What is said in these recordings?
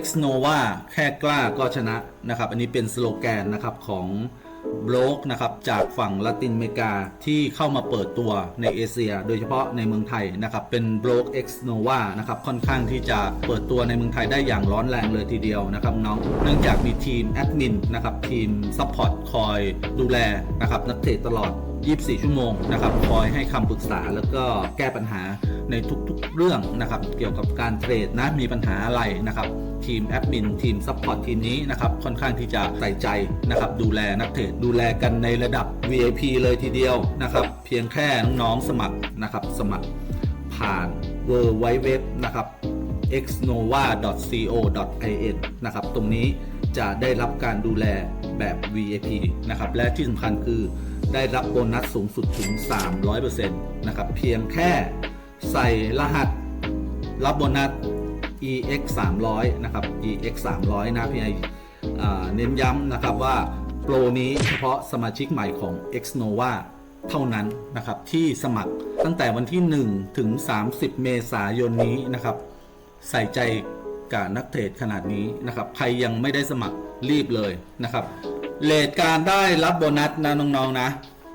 X Nova แค่กล้าก็ชนะนะครับ อันนี้เป็นสโลแกนนะครับของบล็อกนะครับจากฝั่งละตินอเมริกาที่เข้ามาเปิดตัวในเอเชีย โดยเฉพาะในเมืองไทยนะครับ เป็นบล็อก X Nova นะครับค่อนข้างที่จะเปิดตัวในเมืองไทยได้อย่างร้อนแรงเลยทีเดียวนะครับน้องเนื่องจากมีทีมแอดมินนะครับทีมซัพพอร์ตคอยดูแลนะครับนักเตะตลอด 24 ชั่วโมงนะครับคอยให้คำปรึกษาแล้วก็แก้ปัญหาในทุกๆเรื่องนะครับ เกี่ยวกับการเทรดนะมีปัญหาอะไรนะครับ ทีมแอดมินทีมซัพพอร์ตทีมนี้นะครับ ค่อนข้างที่จะใส่ใจนะครับ ดูแลนักเทรดดูแลกันในระดับ VIP เลยทีเดียวนะครับ เพียงแค่น้องๆสมัครนะครับ สมัครผ่าน w w w นะครับ xnova.co.in นะครับ ตรงนี้จะได้รับการดูแลแบบ VIP นะครับ และที่สำคัญคือ ได้รับโบนัสสูงสุดถึง 300%นะครับ เพียงแค่ใส่รหัสรับโบนัส EX 300นะครับ EX 300นะพี่ไอเน้นย้ำนะครับว่าโปรนี้เฉพาะสมาชิกใหม่ของ Xnova เท่านั้นนะครับที่สมัครตั้งแต่วันที่ 1 ถึง 30 เมษายนนี้นะครับ ใส่ใจกับนักเทรดขนาดนี้นะครับ ใครยังไม่ได้สมัครรีบเลยนะครับ เลทการได้รับโบนัสนะน้องๆนะ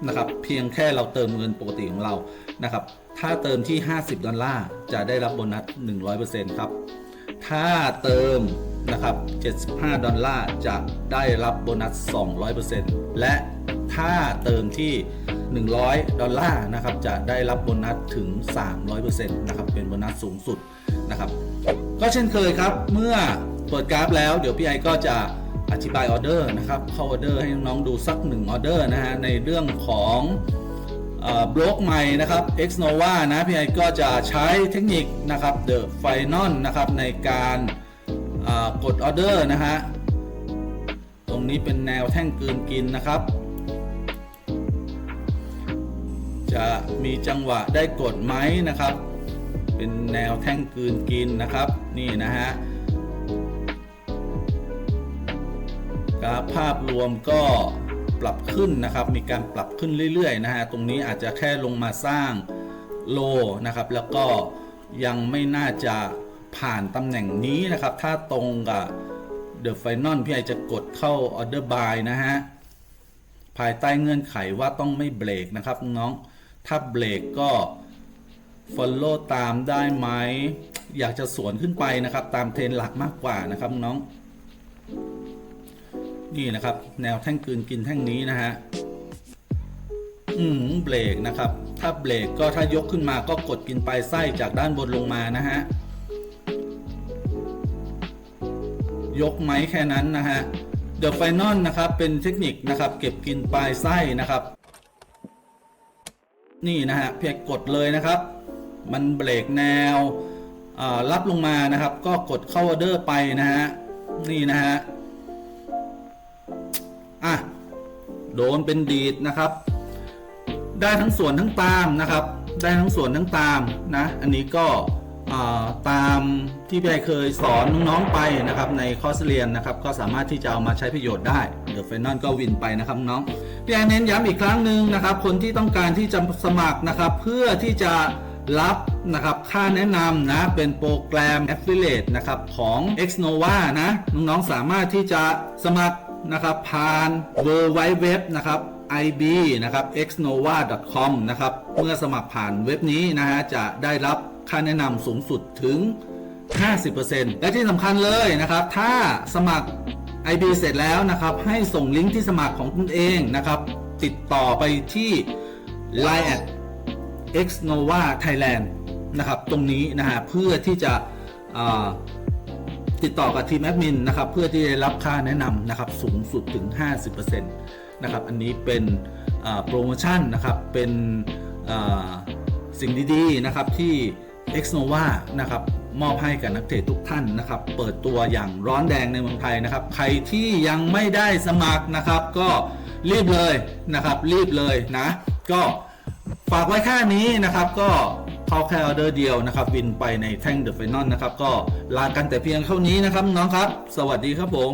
นะครับ เพียงแค่เราเติมเงินปกติของเรานะครับ ถ้าเติมที่ 50 ดอลลาร์จะได้รับโบนัส 100%ครับ ถ้าเติมนะครับ 75 ดอลลาร์จะได้รับโบนัส 200%และถ้าเติมที่ 100 ดอลลาร์นะครับจะได้รับโบนัสถึง 300%นะครับเป็นโบนัสสูงสุดนะครับ ก็เช่นเคยครับเมื่อเปิดกราฟแล้วเดี๋ยวพี่ไอก็จะ อธิบายออเดอร์นะครับ เข้าออเดอร์ให้น้องๆดูสักหนึ่งออเดอร์นะฮะในเรื่องของบล็อกใหม่นะครับ Xnova นะพี่ไอก็จะใช้เทคนิคนะครับ The Final นะครับในการกดออเดอร์นะฮะ ตรงนี้เป็นแนวแท่งกลืนกินนะครับ จะมีจังหวะได้กดไหมนะครับ เป็นแนวแท่งกลืนกินนะครับ นี่นะฮะ กราฟภาพรวมก็ปรับขึ้นนะครับ มีการปรับขึ้นเรื่อยๆนะฮะตรงนี้อาจจะแค่ลงมาสร้างโลนะครับ แล้วก็ยังไม่น่าจะผ่านตำแหน่งนี้นะครับ ถ้าตรงกับ The Final พี่ไอจะกดเข้า Order Buy นะฮะ ภายใต้เงื่อนไขว่าต้องไม่เบรกนะครับน้องถ้าเบรกก็ Follow ตามได้ไหมอยากจะสวนขึ้นไปนะครับ ตามเทรนหลักมากกว่านะครับน้อง นี่นะครับ แนวแท่งกืนกินแท่งนี้นะฮะอืมเบรกนะครับ ถ้าเบรกก็ถ้ายกขึ้นมาก็กดกินปลายไส้จากด้านบนลงมานะฮะยกไหมแค่นั้นนะฮะ The Final นะครับเป็นเทคนิคนะครับ เก็บกินปลายไส้นะครับ นี่นะฮะเพียงกดเลยนะครับ มันเบรกแนวรับลงมานะครับ ก็กดเข้าออเดอร์ไปนะฮะนี่นะฮะ อะโดนเป็นดีดนะครับ ได้ทั้งส่วนทั้งตามนะครับ ได้ทั้งส่วนทั้งตามนะ อันนี้ก็ตามที่พี่ไอเคยสอนน้องๆไปนะครับ ในคอร์สเรียนนะครับ ก็สามารถที่จะเอามาใช้ประโยชน์ได้เดี๋ยวไฟนอลก็วินไปนะครับน้องพี่ไอเน้นย้ำอีกครั้งหนึ่งนะครับ คนที่ต้องการที่จะสมัครนะครับ เพื่อที่จะรับนะครับค่าแนะนำนะ เป็นโปรแกรม Affiliate นะครับของ Xnova นะ น้องๆสามารถที่จะสมัคร นะครับผ่าน w w w นะครับ ib นะครับ xnova.com นะครับเมื่อสมัครผ่านเว็บนี้นะฮะจะได้รับค่าแนะนำสูงสุดถึง 50%และที่สำคัญเลยนะครับ ถ้าสมัคร IB เสร็จแล้วนะครับ ให้ส่งลิงก์ที่สมัครของตนเองนะครับ ติดต่อไปที่ Line at xnova thailand นะครับ ตรงนี้นะฮะเพื่อที่จะ ติดต่อกับทีมแอดมินนะครับเพื่อที่จะรับค่าแนะนำนะครับสูงสุดถึง 50%นะครับอันนี้เป็นโปรโมชั่นนะครับเป็นสิ่งดีๆนะครับที่ Xnova นะครับมอบให้กับนักเตะทุกท่านนะครับ เปิดตัวอย่างร้อนแดงในเมืองไทยนะครับ ใครที่ยังไม่ได้สมัครนะครับ ก็รีบเลยนะครับ รีบเลยนะ ก็ฝากไว้แค่นี้นะครับ ก็ เข้าแค่ออเดอร์เดียวนะครับ วินไปในแท่งเดอะไฟนอลนะครับ ก็ลากันแต่เพียงเท่านี้นะครับน้องครับ สวัสดีครับผม